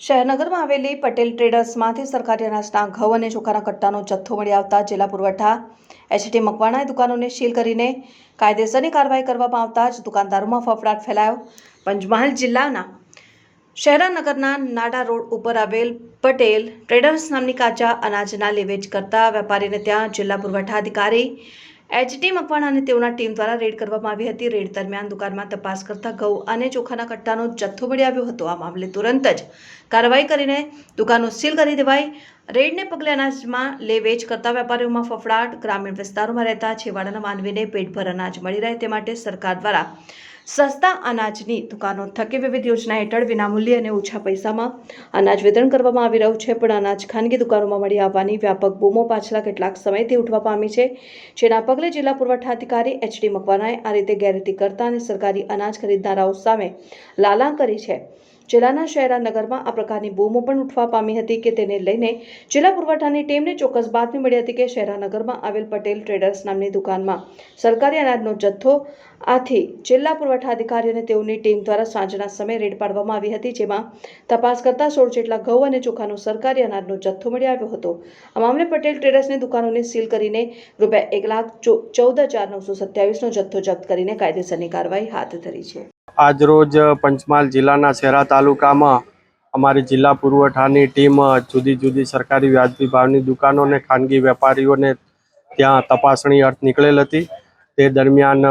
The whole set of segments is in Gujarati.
શહેરનગરમાં આવેલી પટેલ ટ્રેડર્સમાંથી સરકારી અનાજના ઘઉં અને ચોખાના કટ્ટાનો જથ્થો મળી આવતા જિલ્લા પુરવઠા એચટી મકવાણાએ દુકાનોને સીલ કરીને કાયદેસરની કાર્યવાહી કરવામાં આવતા જ દુકાનદારોમાં ફફડાટ ફેલાયો. પંચમહાલ જિલ્લાના શહેરાનગરના નાડા રોડ ઉપર આવેલ પટેલ ટ્રેડર્સ નામની કાચા અનાજના લેવેચ કરતા વેપારીને ત્યાં જિલ્લા પુરવઠા અધિકારી એચડી મકવાણા અને તેઓના ટીમ દ્વારા રેડ કરવામાં આવી હતી. રેડ દરમિયાન દુકાનમાં તપાસ કરતા ઘઉં અને ચોખાના કટ્ટાનો જથ્થો મળી આવ્યો હતો. આ મામલે તુરંત જ કાર્યવાહી કરીને દુકાનો સીલ કરી દેવાઈ. રેડને પગલે અનાજમાં લે વેચ કરતા વેપારીઓમાં ફફડાટ, ગ્રામીણ વિસ્તારોમાં રહેતા છેવાડાના માનવીને પેટભર અનાજ મળી રહે તે માટે સરકાર દ્વારા સસ્તા અનાજની દુકાનો થકી વિવિધ યોજના હેઠળ વિનામૂલ્યે અને ઓછા પૈસામાં અનાજ વિતરણ કરવામાં આવી રહ્યું છે. પણ અનાજ ખાનગી દુકાનોમાં મળી આવવાની વ્યાપક બૂમો પાછલા કેટલાક સમયથી ઉઠવા પામી છે. જેના પગલે જિલ્લા પુરવઠા અધિકારી એચડી મકવાનાએ આ રીતે ગેરરીતિ કરતા અને સરકારી અનાજ ખરીદનારાઓ સામે લાલા કરી છે. જિલ્લાના શહેરાનગરમાં આ પ્રકારની બૂમો પણ ઉઠવા પામી હતી કે તેને લઈને જિલ્લા પુરવઠાની ટીમને ચોક્કસ બાતમી મળી હતી કે શહેરાનગરમાં આવેલ પટેલ ટ્રેડર્સ નામની દુકાનમાં સરકારી અનાજનો જથ્થો આથી જિલ્લા પુરવઠા અધિકારી અને તેઓની ટીમ દ્વારા સાંજના સમયે રેડ પાડવામાં આવી હતી, જેમાં તપાસ કરતા સોળ જેટલા ઘઉં અને ચોખાનો સરકારી અનાજનો જથ્થો મળી આવ્યો હતો. આ મામલે પટેલ ટ્રેડર્સની દુકાનોને સીલ કરીને રૂપિયા એક લાખ ચૌદ હજાર નવસો સત્યાવીસનો જથ્થો જપ્ત કરીને કાયદેસરની કાર્યવાહી હાથ ધરી છે. આજરોજ પંચમહાલ જિલ્લાના શહેરા તાલુકામાં અમારી જિલ્લા પુરવઠાની ટીમ જુદી જુદી સરકારી વ્યાજબી ભાવની દુકાનો અને ખાનગી વેપારીઓને ત્યાં તપાસણી અર્થ નીકળેલ હતી. તે દરમિયાન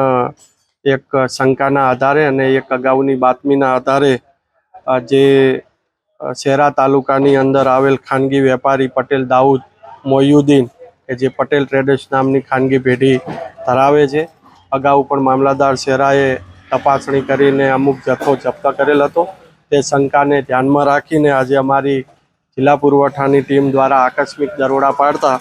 એક શંકાના આધારે અને એક અગાઉની બાતમીના આધારે જે શેરા તાલુકાની અંદર આવેલ ખાનગી વેપારી પટેલ દાઉદ મોયુદ્દીન, કે જે પટેલ ટ્રેડર્સ નામની ખાનગી પેઢી ધરાવે છે, અગાઉ પણ મામલાદાર શેરાએ તપાસણી કરીને અમુક જથ્થો જપ્ત કરેલ હતો. તે શંકાને ધ્યાનમાં રાખીને આજે અમારી જિલ્લા પુરવઠાની ટીમ દ્વારા આકસ્મિક દરોડા પાડતા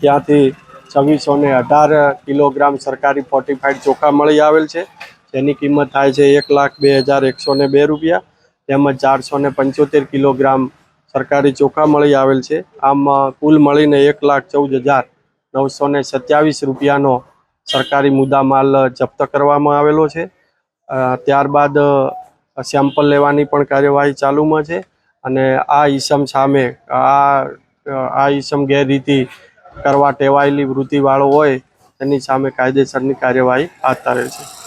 ત્યાંથી છવ્વીસો ને અઢાર કિલોગ્રામ સરકારી ફોર્ટિફાઈડ ચોખા મળી આવેલ છે. જેની કિંમત થાય છે એક લાખ બે હજાર એકસો ને બે રૂપિયા તેમજ ચારસો ને પંચોતેર કિલોગ્રામ સરકારી ચોખા મળી આવેલ છે. આમ કુલ મળીને એક લાખ ચૌદ હજાર નવસો ને સત્યાવીસ રૂપિયાનો સરકારી મુદ્દામાલ જપ્ત કરવામાં આવેલો છે. ત્યારબાદ સેમ્પલ લેવાની પણ કાર્યવાહી ચાલુમાં છે અને આ ઈસમ સામે આ આ ઈસમ ગેરરીતિ કરવા ટેવાયેલી વૃત્તિવાળો હોય તેની સામે કાયદેસરની કાર્યવાહી હાથ ધરે છે.